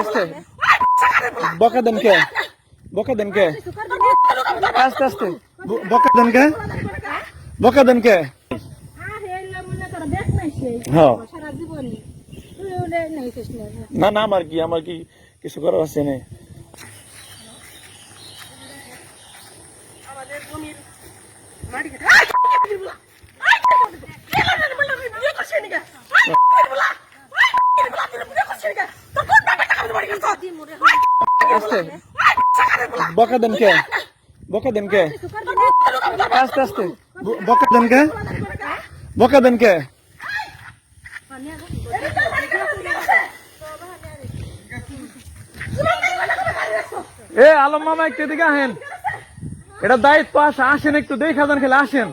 আস্তে। বকা দেন কে? বকা দেন কে? আস্তে আস্তে। বকা দেন কে? বকা দেন কে? হ্যাঁ। নাই না না আমার কি আমার কি কিছু করার আছে না আস্তে। বকা দেন কে? বকা দেন কে? আস্তে আস্তে। বকা দেন কে? বকা দেন কে? এ আলম মামা একটু এদিকে আহেন। এটা দায়িত্ব আসে আসেন একটু দেখা দেন খেলে আসেন।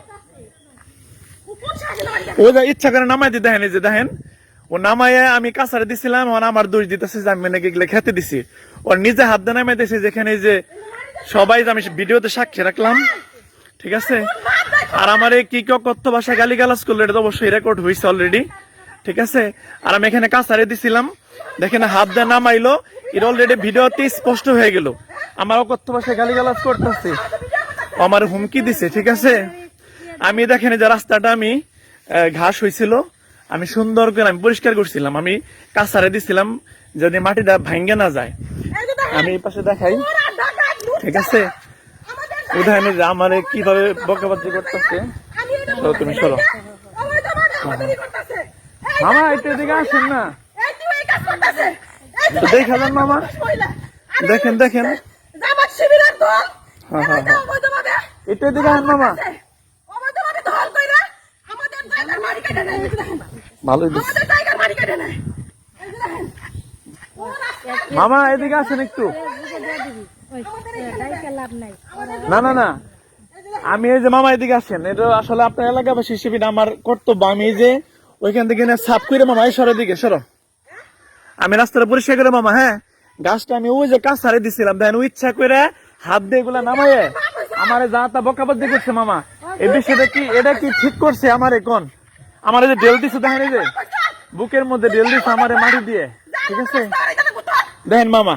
ইচ্ছা করে নামাই দিতে দেখেন এই যে দেখেন। ও নামাইয়ে আমি কাছারে দিছিলাম, ওর আমার দোষ দিতেছে যে আমি নাকি এগুলো খেতে দিছি। ওর নিজে হাত দিয়ে নামাই দিয়েছে যেখানে যে সবাই আমি ভিডিওতে সাক্ষী রাখলাম, ঠিক আছে? আর আমার এই কি কেউ কথ্য ভাষা গালি গালাজ করল, এটা তো অবশ্যই রেকর্ড হয়েছে অলরেডি ঠিক আছে? আর আমি এখানে কাছারে দিছিলাম, দেখেন হাত দিয়ে নামাইলো এটা অলরেডি ভিডিওতে স্পষ্ট হয়ে গেল। আমার অকথ্য ভাষায় গালি গালাজ করতেছে আমার হুমকি দিছে, ঠিক আছে? আমি দেখেন যে রাস্তাটা আমি ঘাস হয়েছিল আমি সুন্দর করে আমি পরিষ্কার করছিলাম আমি কাছারে দিছিলাম যদি মাটিটা ভাঙ্গে না যায়। আমি এই পাশে দেখাই। ঠিক আছে? উদাহরণে যে আমার কীভাবে বকাবাজি করতেছে? তো তুমি সরো মামা। একটু এদিকে আসেন না। দেখা যান মামা। দেখেন দেখেন। হ্যাঁ হ্যাঁ হ্যাঁ। একটু এদিকে আসেন মামা। ভালোই মামা এদিকে আসেন একটু। না না না। আমি এই যে মামা এদিকে আসেন এটা আসলে আপনার এলাকাবাসী হিসেবে আমার কর্তব্য। আমি এই যে ওইখান থেকে সাফ করে মামা এই সরের দিকে সরো। আমি রাস্তাটা পরিষ্কার করে মামা হ্যাঁ? গাছটা আমি ওই যে কাজ সারে দিছিলাম দেখেন ইচ্ছা করে হাত দিয়ে এগুলা নামায়ে আমার যা তা বকাবাদ করছে মামা। এই বিষয়টা কি এটা কি ঠিক করছে আমার কোন? আমার এই যে ডেল দিছে দেখেন এই যে, বুকের মধ্যে ডেল দিছে আমার মাটি দিয়ে, ঠিক আছে? দেখেন মামা,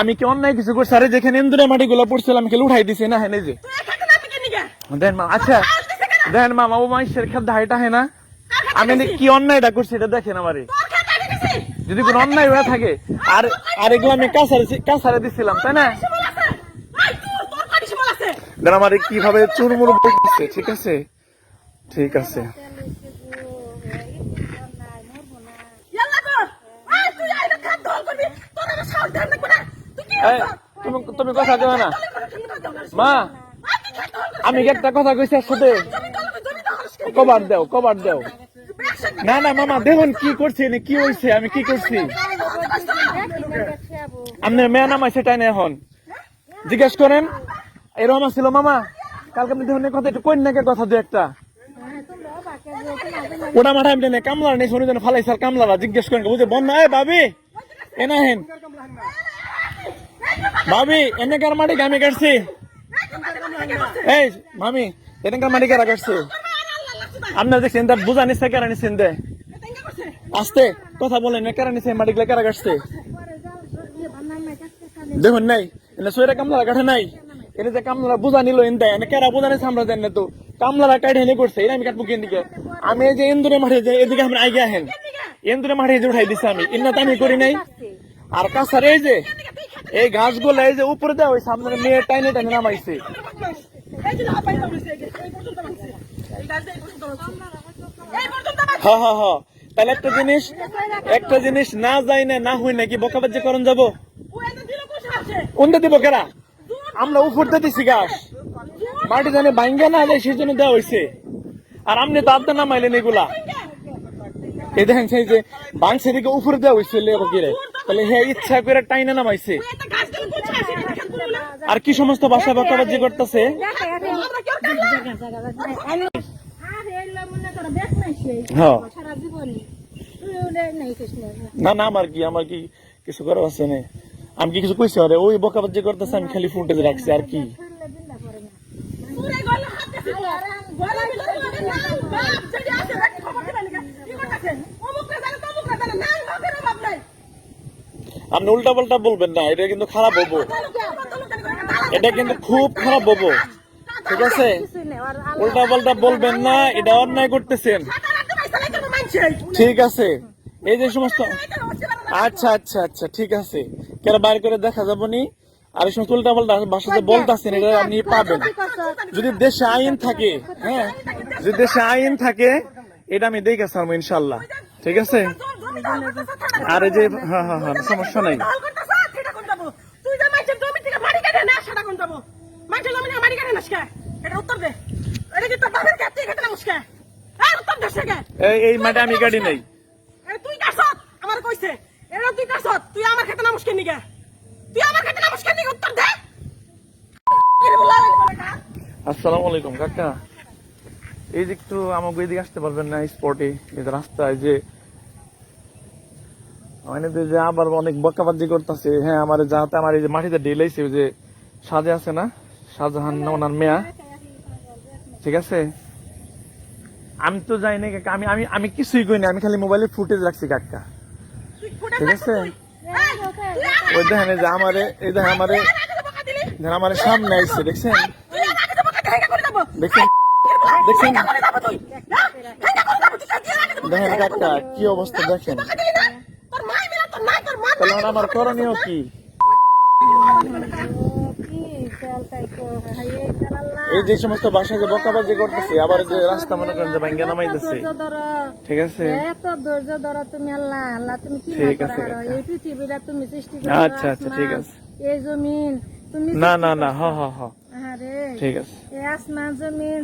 আমি কি অন্যায় কিছু করছি? আরে যেখানে ইন্দুরে মাটি গুলো পড়ছিলাম খেলে উঠাই দিছি না হ্যাঁ এই যে। দেন মা আচ্ছা দেন মামা, ও মাইশের খেল ধাইটা হয় না। আমি কি অন্যায়টা করছি এটা দেখেন আমারে। যদি কোনো অন্যায় হয়ে থাকে, আর আর এগুলো আমি কাছারে কাছারে দিছিলাম, তাই না? আমারে কীভাবে চুরমুর ঠিক আছে? ঠিক আছে। তুমি তুমি কথা কেউ না। মা, আমি একটা কথা কইছি সাথে কবার দাও কবার দাও। না না, মামা, দেখুন কি করছে কি হইছে, আমি কি করছি? আপনার মেয়ে নাম আছে না এখন। জিজ্ঞেস করেন, এরকম ছিল মামা? কালকে আপনি দেখুন কথা, একটু কন্যাকে কথা দু একটা। ওটা মাঠা আমি কামলা নেই, শুনি যেন ফালাই স্যার কামলারা। জিজ্ঞেস করেন, বুঝে বন্যা, এ ভাবি এনা হেন ভাবি এনেকার মাটি আমি কাটছি? এই মামি এনেকার মাটি কারা কাটছে? আপনার দেখছেন তার বুঝা নিচ্ছে কেরা নিচ্ছেন দে আস্তে, কথা বলেন কেরা নিচ্ছে মাটি গুলা কেরা কাটছে? দেখুন নাই, এনে সৈরা কামলারা কাঠে নাই। এনে যে কামলারা বুঝা নিল এন দেয় কেরা বুঝা নিচ্ছে আমরা দেন না তো। কামলারা কাঠে এনে করছে এটা আমি কাটবো কেন দিকে আমি যে ইন্দুরে মাঠে যে এদিকে আমরা আগে আহেন ইন্দুরে মাঠে যে উঠাই দিছি আমি। ইন্না তো আমি করি নাই। আর কাছারে এই যে এই গাছগুলো এই যে উপরে দেওয়া ওই সামনে মেয়ে টাইনে টাইনে নামাইছে। হ্যাঁ হ্যাঁ হ্যাঁ। তাহলে একটা জিনিস একটা জিনিস না যায় না না হই নাকি বকাবাজি করন যাব? কোনটা দিব কেরা? আমরা উপর দিয়ে দিছি গাছ। মাটি জানে ভাঙ্গে না যায় সেই জন্য দেওয়া হয়েছে আর আপনি তো আদা নামাইলেন এগুলা। এই দেখেন সেই যে বাংসের দিকে উপরে দেওয়া হয়েছে লেবো কিরে তাহলে হে ইচ্ছা করে টাইনে নামাইছে। আর কি সমস্ত ভাষা বকাবাজি করতেছে? হ্যাঁ। না না আমার কি আমার কি কিছু করার আছে না? আমি কি কিছু কইছি? আরে ওই বকাবাজি করতেছে আমি খালি ফুটেজ রাখছি আর কি? আপনি উল্টা পাল্টা বলবেন না, এটা কিন্তু খারাপ হব। এটা কিন্তু খুব খারাপ হব। ঠিক আছে? কিছু নেই আর আল্লাহ- উল্টা পাল্টা বলবেন না, এটা অন্যায় করতেছেন। ঠিক আছে? এই যে সমস্ত আচ্ছা আচ্ছা আচ্ছা ঠিক আছে। কেন বাইর করে দেখা যাব নি? আর এই সমস্ত উল্টা পাল্টা ভাষাতে বলতেছেন, এটা আপনি পাবেন যদি দেশে আইন থাকে হ্যাঁ? যদি দেশে আইন থাকে, এটা আমি দেখে ছাড়বো ইনশাল্লাহ। ঠিক আছে? আর যে হ্যাঁ হ্যাঁ হ্যাঁ সমস্যা নাই। তুই যে মাইছের জমি থেকে মারি কেটে না সেটা কোন যাব। মাইছের জমি থেকে মারি কেটে নাস কে? এটা উত্তর দে। এটা কি তোর বাপের কাছে কেটে নামুস কে? আর উত্তর দে সে কে এই মাঠে আমি গাড়ি নেই। তুই কাছত আমার কইছে। এটা তুই কাছত তুই আমার খেতে নামুস কে নিগে? তুই আমার খেতে নামুস কে নিগে? উত্তর দে। আসসালামু আলাইকুম কাকা। এই যে একটু আমাকে এদিকে আসতে পারবেন না স্পটে এই রাস্তায় যে মানে যে আবার অনেক বকাবাজি করতেছে। হ্যাঁ আমার যাতে আমার এই যে মাটিতে ঢেলাইছে ওই যে সাজে আছে না? শাহজাহান না ওনার মেয়া। ঠিক আছে? আমি তো যাই না কাকা। আমি আমি আমি কিছুই করি না আমি খালি মোবাইলে ফুটেজ রাখছি কাকা। ঠিক আছে? ওই দেখেন যে আমারে এই দেখেন আমারে দেখেন আমারে সামনে আইছে দেখছেন? দেখছেন? দেখছেন? হ্যাঁ? দেখেন কাকা কি অবস্থা দেখেন বকা দিলি না তোর মাই মিলা তোর নাই তোর মা তাহলে আমার করণীয় কি? এই যে সমস্ত বাসায় যে বকাবাজি করতেছে আবার যে রাস্তা মনে করেন যে ভাঙ্গা নামাইতেছে। ঠিক আছে? এত ধৈর্য ধরো তুমি আল্লাহ। আল্লাহ তুমি কি ঠিক আছে, এই পৃথিবীটা তুমি সৃষ্টি আচ্ছা, আচ্ছা, ঠিক আছে। এই জমিন তুমি না না না হ হ হ। আরে ঠিক আছে। এই আসমান জমিন